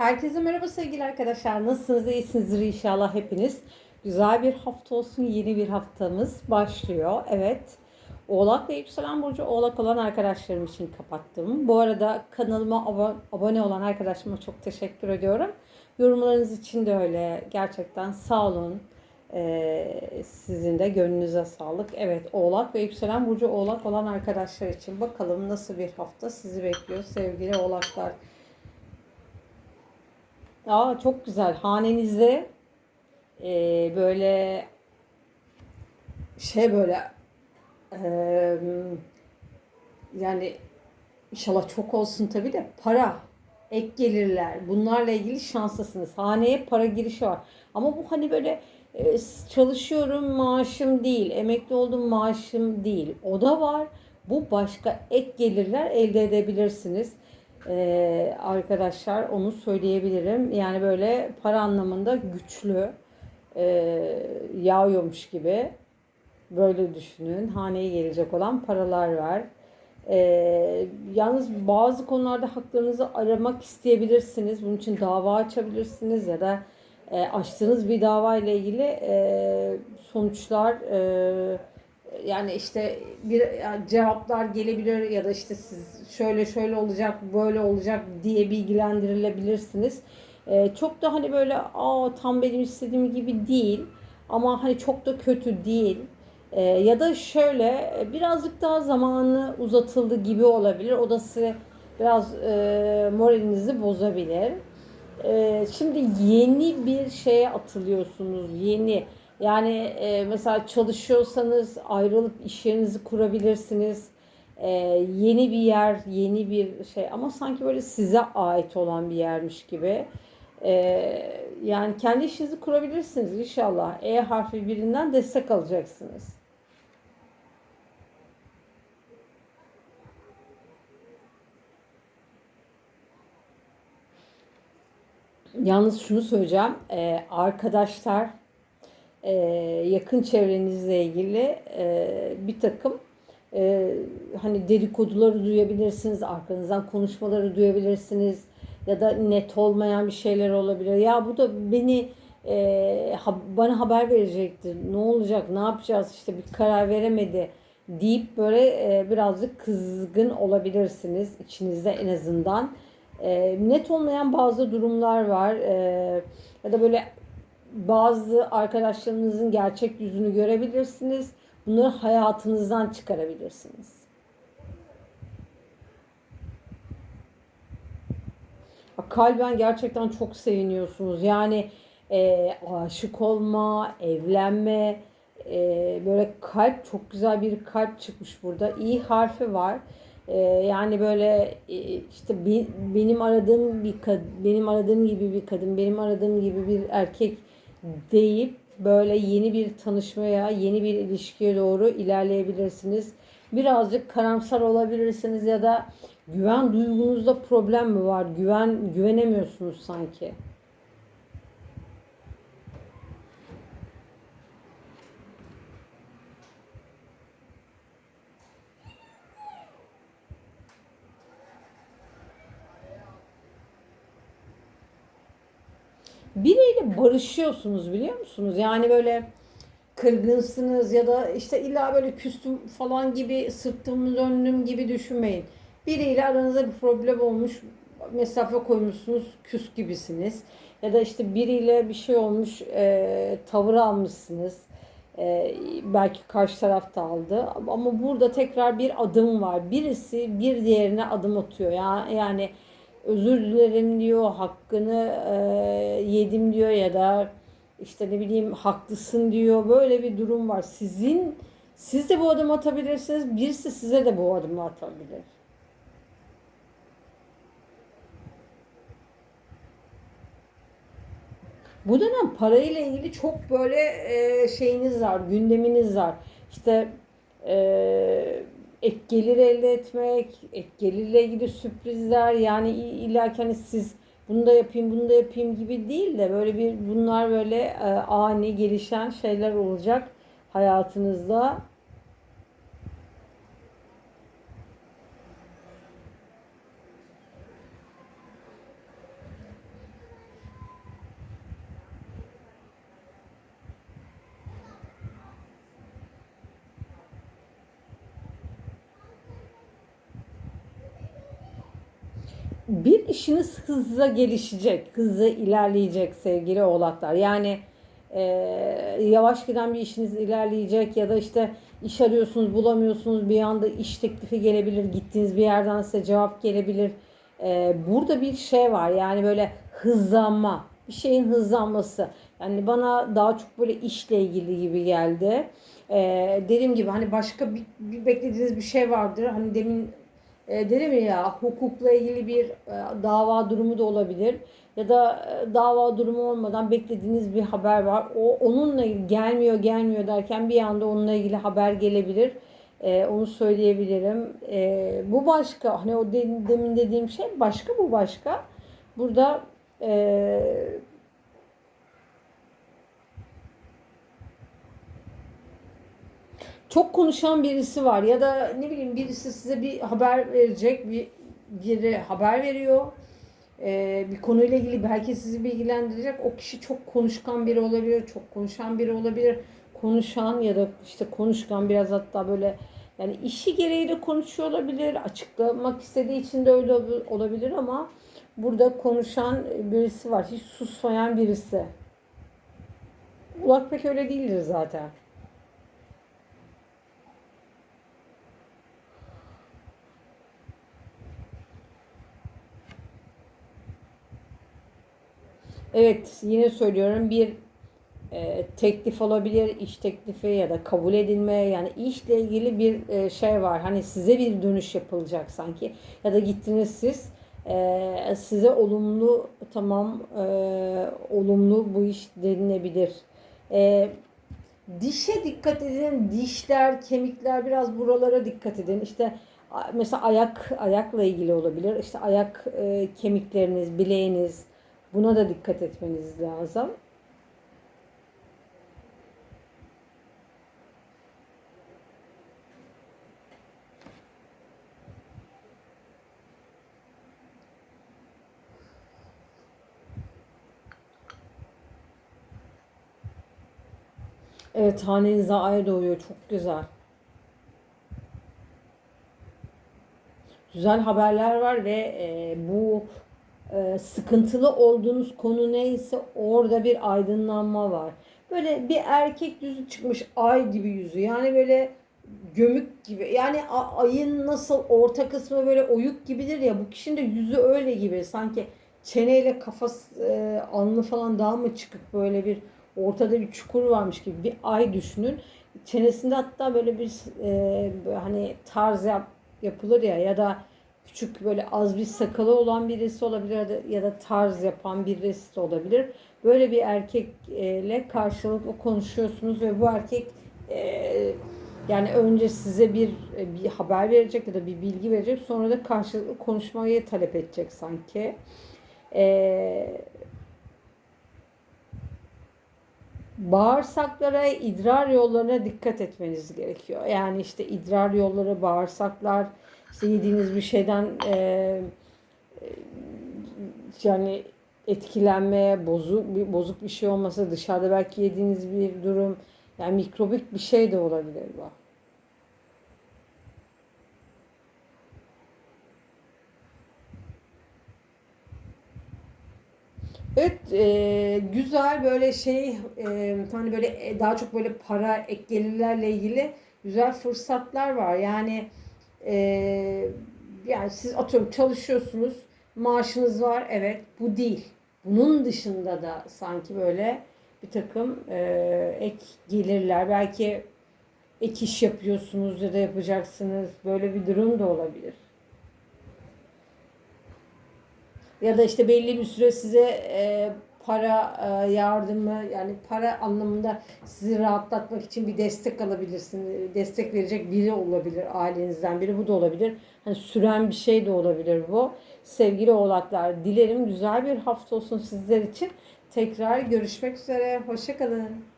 Herkese merhaba sevgili arkadaşlar. Nasılsınız? İyisinizdir inşallah hepiniz. Güzel bir hafta olsun. Yeni bir haftamız başlıyor. Evet. Oğlak ve yükselen burcu oğlak olan arkadaşlarım için kapattım. Bu arada kanalıma abo- abone olan arkadaşıma çok teşekkür ediyorum. Yorumlarınız için de öyle. Gerçekten sağ olun. Ee, sizin de gönlünüze sağlık. Evet oğlak ve yükselen burcu oğlak olan arkadaşlar için bakalım nasıl bir hafta sizi bekliyor sevgili oğlaklar. Aa çok güzel. Hanenizde e, böyle şey böyle e, yani inşallah çok olsun tabii de para, ek gelirler bunlarla ilgili şanslısınız. Haneye para girişi var. Ama bu hani böyle e, çalışıyorum maaşım değil, emekli oldum maaşım değil. O da var. Bu başka ek gelirler elde edebilirsiniz. Ee, arkadaşlar onu söyleyebilirim. Yani böyle para anlamında güçlü e, yağıyormuş gibi böyle düşünün. Haneye gelecek olan paralar var. Ee, yalnız bazı konularda haklarınızı aramak isteyebilirsiniz. Bunun için dava açabilirsiniz ya da e, açtığınız bir dava ile ilgili e, sonuçlar e, yani işte bir cevaplar gelebilir ya da işte siz şöyle şöyle olacak böyle olacak diye bilgilendirilebilirsiniz. Ee, çok da hani böyle aa tam benim istediğim gibi değil ama hani çok da kötü değil. Ee, ya da şöyle birazcık daha zamanı uzatıldı gibi olabilir. O da size biraz e, moralinizi bozabilir. Ee, şimdi yeni bir şeye atılıyorsunuz. Yeni yani e, mesela çalışıyorsanız ayrılıp iş yerinizi kurabilirsiniz. E, yeni bir yer, yeni bir şey ama sanki böyle size ait olan bir yermiş gibi. E, yani kendi işinizi kurabilirsiniz inşallah. E harfi birinden destek alacaksınız. Yalnız şunu söyleyeceğim. E, arkadaşlar e, yakın çevrenizle ilgili e, bir takım e, hani dedikoduları duyabilirsiniz, arkanızdan konuşmaları duyabilirsiniz ya da net olmayan bir şeyler olabilir. Ya bu da beni e, ha, bana haber verecekti. Ne olacak, ne yapacağız işte bir karar veremedi deyip böyle e, birazcık kızgın olabilirsiniz içinizde en azından. E, net olmayan bazı durumlar var. E, ya da böyle bazı arkadaşlarınızın gerçek yüzünü görebilirsiniz. Bunları hayatınızdan çıkarabilirsiniz. Kalben gerçekten çok seviniyorsunuz. Yani e, aşık olma, evlenme, e, böyle kalp çok güzel bir kalp çıkmış burada. İyi harfi var. E, yani böyle e, işte be, benim aradığım bir kad, benim aradığım gibi bir kadın, benim aradığım gibi bir erkek deyip böyle yeni bir tanışmaya, yeni bir ilişkiye doğru ilerleyebilirsiniz. Birazcık karamsar olabilirsiniz ya da güven duygunuzda problem mi var? Güven güvenemiyorsunuz sanki. Biriyle barışıyorsunuz biliyor musunuz? Yani böyle kırgınsınız ya da işte illa böyle küstüm falan gibi sırtımı döndüm gibi düşünmeyin. Biriyle aranızda bir problem olmuş, mesafe koymuşsunuz, küs gibisiniz. Ya da işte biriyle bir şey olmuş, e, tavır almışsınız. E, belki karşı taraf da aldı. Ama burada tekrar bir adım var. Birisi bir diğerine adım atıyor. Yani, yani özür dilerim diyor, hakkını e, yedim diyor ya da işte ne bileyim haklısın diyor. Böyle bir durum var. Sizin siz de bu adımı atabilirsiniz. Birisi size de bu adımı atabilir. Bu dönem parayla ilgili çok böyle e, şeyiniz var, gündeminiz var. İşte e, ek gelir elde etmek, ek gelirle ilgili sürprizler yani illa hani siz bunu da yapayım, bunu da yapayım gibi değil de böyle bir bunlar böyle e, ani gelişen şeyler olacak hayatınızda. Bir işiniz hızla gelişecek, hızla ilerleyecek sevgili oğlaklar. Yani e, yavaş giden bir işiniz ilerleyecek ya da işte iş arıyorsunuz bulamıyorsunuz bir anda iş teklifi gelebilir, gittiğiniz bir yerden size cevap gelebilir. E, burada bir şey var yani böyle hızlanma, bir şeyin hızlanması. Yani bana daha çok böyle işle ilgili gibi geldi. E, dediğim gibi hani başka bir, bir beklediğiniz bir şey vardır. Hani demin e, dedim ya hukukla ilgili bir e, dava durumu da olabilir ya da e, dava durumu olmadan beklediğiniz bir haber var. O onunla ilgili gelmiyor gelmiyor derken bir anda onunla ilgili haber gelebilir. E, onu söyleyebilirim. E, bu başka hani o de, demin dediğim şey başka bu başka. Burada e, çok konuşan birisi var ya da ne bileyim birisi size bir haber verecek bir biri haber veriyor. Ee, bir konuyla ilgili belki sizi bilgilendirecek. O kişi çok konuşkan biri olabilir çok konuşan biri olabilir. Konuşan ya da işte konuşkan biraz hatta böyle yani işi gereği de konuşuyor olabilir açıklamak istediği için de öyle olabilir ama burada konuşan birisi var hiç susmayan birisi. Ulak pek öyle değildir zaten. Evet yine söylüyorum bir e, teklif olabilir, iş teklifi ya da kabul edilme yani işle ilgili bir e, şey var. Hani size bir dönüş yapılacak sanki ya da gittiniz siz e, size olumlu tamam e, olumlu bu iş denilebilir. E, dişe dikkat edin, dişler, kemikler biraz buralara dikkat edin. İşte mesela ayak ayakla ilgili olabilir. İşte ayak e, kemikleriniz, bileğiniz Buna da dikkat etmeniz lazım. Evet hanenize ay doğuyor. Çok güzel. Güzel haberler var ve e, bu e, sıkıntılı olduğunuz konu neyse orada bir aydınlanma var. Böyle bir erkek yüzü çıkmış ay gibi yüzü. Yani böyle gömük gibi. Yani ayın nasıl orta kısmı böyle oyuk gibidir ya bu kişinin de yüzü öyle gibi. Sanki çeneyle kafası e, alnı falan daha mı çıkık böyle bir ortada bir çukur varmış gibi bir ay düşünün. Çenesinde hatta böyle bir e, hani tarz yap, yapılır ya ya da küçük böyle az bir sakalı olan birisi olabilir ya da, ya da tarz yapan birisi de olabilir. Böyle bir erkekle karşılıklı konuşuyorsunuz ve bu erkek e, yani önce size bir bir haber verecek ya da bir bilgi verecek sonra da karşılıklı konuşmayı talep edecek sanki. E, bağırsaklara, idrar yollarına dikkat etmeniz gerekiyor. Yani işte idrar yolları, bağırsaklar, işte yediğiniz bir şeyden e, e, yani etkilenmeye, bozuk bir bozuk bir şey olmasa dışarıda belki yediğiniz bir durum yani mikrobik bir şey de olabilir bu. Evet, e, güzel böyle şey, e, hani böyle e, daha çok böyle para ek gelirlerle ilgili güzel fırsatlar var. Yani e, yani siz atıyorum çalışıyorsunuz, maaşınız var, evet bu değil. Bunun dışında da sanki böyle bir takım e, ek gelirler, belki ek iş yapıyorsunuz ya da yapacaksınız. Böyle bir durum da olabilir. Ya da işte belli bir süre size e, para e, yardımı yani para anlamında sizi rahatlatmak için bir destek alabilirsiniz. Destek verecek biri olabilir ailenizden biri bu da olabilir. Hani süren bir şey de olabilir bu. Sevgili oğlaklar dilerim güzel bir hafta olsun sizler için. Tekrar görüşmek üzere. Hoşçakalın.